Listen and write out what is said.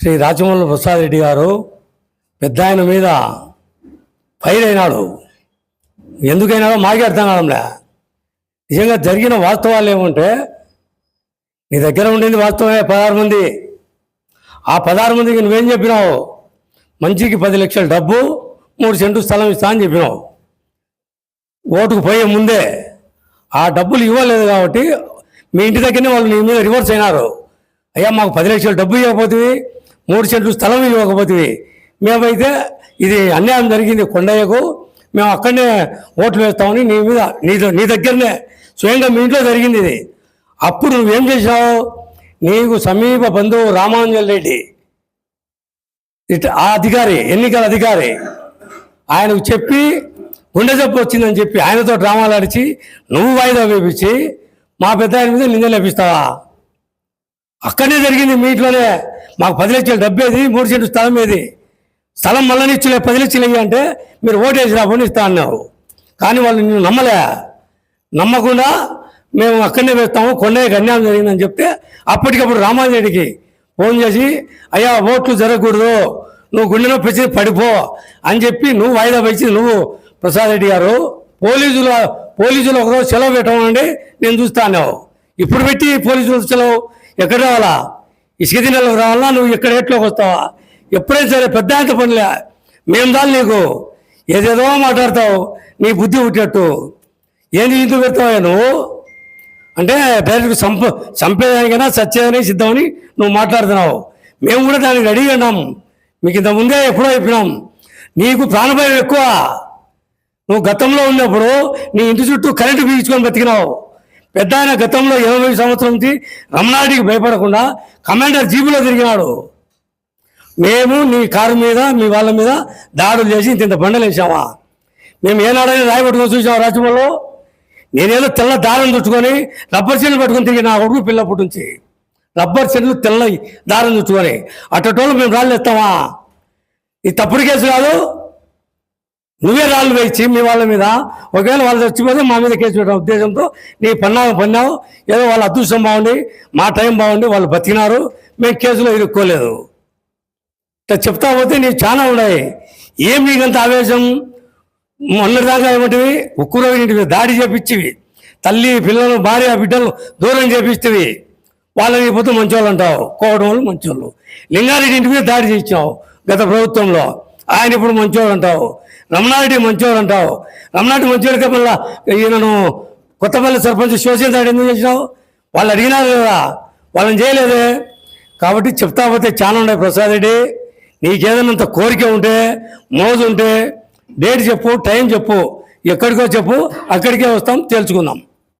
శ్రీ రాజమౌళి ప్రసాద్ రెడ్డి గారు పెద్ద ఆయన మీద ఫైర్ అయినాడు. ఎందుకైనాడో మాకే అర్థం కావడంలే నిజంగా జరిగిన వాస్తవాలు ఏమంటే నీ దగ్గర ఉండేది వాస్తవమే పదహారు మంది. ఆ పదహారు మందికి నువ్వేం చెప్పినావు? మంచికి పది లక్షల డబ్బు మూడు సెంటు స్థలం ఇస్తా అని చెప్పినావు. ఓటుకు పోయే ముందే ఆ డబ్బులు ఇవ్వలేదు కాబట్టి మీ ఇంటి దగ్గరనే వాళ్ళు నీ మీద రివర్స్ అయినారు. అయ్యా మాకు పది లక్షల డబ్బు ఇవ్వకపోతుంది మూడు సెంట్లు స్థలం ఇవ్వకపోతే మేమైతే ఇది అన్యాయం జరిగింది కొండయ్యకు. మేము అక్కడనే ఓట్లు వేస్తామని నీ మీద నీ ద- నీ దగ్గరనే స్వయంగా మీ ఇంట్లో జరిగింది ఇది. అప్పుడు నువ్వేం చేసావు నీకు సమీప బంధువు రామాంజల్ రెడ్డి. ఆ అధికారి ఎన్నికల అధికారి. ఆయనకు చెప్పి గుండె జబ్బు వచ్చిందని చెప్పి ఆయనతో డ్రామాలు ఆడిచి నువ్వు వాయిదా వేపించి మా పెద్ద ఆయన మీద నిందలు లేపిస్తావా అక్కడనే జరిగింది మీ ఇంట్లోనే. మాకు పది లక్షలు డబ్బేది మూడు సెంటు స్థలం ఏది? స్థలం మళ్ళీ ఇచ్చలే పది లక్షలు అంటే మీరు ఓటేసి రాబోని ఇస్తా అన్నావు. కానీ వాళ్ళు నేను నమ్మలే. నమ్మకుండా మేము అక్కడనే వేస్తాము కొండయ్యకి అన్యాయం జరిగిందని చెప్తే అప్పటికప్పుడు రామారెడ్డికి ఫోన్ చేసి అయ్యా ఓట్లు జరగకూడదు. నువ్వు గుండెలో పెంచి పడిపో అని చెప్పి నువ్వు వాయిదా పెంచి నువ్వు ప్రసాద్ రెడ్డి గారు పోలీసులు పోలీసులు ఒకరోజు సెలవు పెట్టమండి నేను చూస్తా ఇప్పుడు పెట్టి పోలీసులు సెలవు ఎక్కడ రావాలా? ఇసుక దినెలకు రావాలా? నువ్వు ఇక్కడ ఎట్లోకి వస్తావా? ఎప్పుడైనా సరే పెద్ద అంత పనిలే. మేము దాని నీకు ఏదేదో మాట్లాడతావు. నీ బుద్ధి పుట్టినట్టు. ఏంది ఇందుకు పెడతావా నువ్వు? అంటే డైరెక్ట్ చంప చంపేదానికైనా సత్యేదానికి సిద్ధమని నువ్వు మాట్లాడుతున్నావు. మేము కూడా దానికి రెడీగా ఉన్నాం. మీకు ఇంత ముందే ఎప్పుడో చెప్పినాం. నీకు ప్రాణభయం ఎక్కువ. నువ్వు గతంలో ఉన్నప్పుడు నీ ఇంటి చుట్టూ కరెంటు పీల్చుకొని బతికినావు. పెద్ద ఆయన గతంలో ఇరవై సంవత్సరం నుంచి రమణాడికి భయపడకుండా కమాండర్ జీబులో తిరిగినాడు. మేము నీ కారు మీద మీ వాళ్ళ మీద దాడులు చేసి ఇంత బండలు వేసామా మేము ఏనాడైనా రాయబట్టుకొని చూసాం రాజ్యంలో నేనేదో తెల్ల దారం చుట్టుకొని రబ్బర్ చెట్లు పట్టుకొని తిరిగి నా కొడుకు పిల్లప్పటి నుంచి. రబ్బర్ చెట్లు తెల్ల దారం చుట్టుకొని. అట్టటోళ్ళు మేము రాళ్ళు ఎత్తామా? ఇది తప్పుడు కేసు కాదు. నువ్వే రాళ్ళు వేయించి మీ వాళ్ళ మీద. ఒకవేళ వాళ్ళు చచ్చిపోతే మా మీద కేసు పెట్టడం ఉద్దేశంతో నీ పన్నావు పన్నావు. ఏదో వాళ్ళ అదృష్టం బాగుండి మా టైం బాగుండి వాళ్ళు బతికినారు. మేము కేసులో ఇరుక్కోలేదు. చెప్తా పోతే నీకు చాలా ఉన్నాయి. ఏం నీకంత ఆవేశం? మొన్నటిదాకా ఏమంటివి? ఉక్కురవి ఇంటి మీద దాడి చేపించివి. తల్లి పిల్లలు భార్య బిడ్డలు దూరం చేపిస్తేవి వాళ్ళని పోతే మంచోళ్ళు అంటావు కోవడం వాళ్ళు మంచోళ్ళు. లింగారెడ్డి ఇంటి మీద దాడి చేయించావు గత ప్రభుత్వంలో. ఆయన ఇప్పుడు మంచోడు అంటావు. రమణారెడ్డి మంచోడు అంటావు. రమణారెడ్డి మంచోడితే మళ్ళా ఈయనను కొత్తపల్లి సర్పంచ్ సోషల్ దాడి ఎందుకు చేసినావు? వాళ్ళు అడిగినారు కదా. వాళ్ళని చేయలేదే. కాబట్టి చెప్తా పోతే చాలా ఉన్నాయి ప్రసాద్ రెడ్డి. నీకేదైనంత కోరిక ఉంటే మోజు ఉంటే డేట్ చెప్పు టైం చెప్పు. ఎక్కడికో చెప్పు అక్కడికే వస్తాం తేల్చుకుందాం.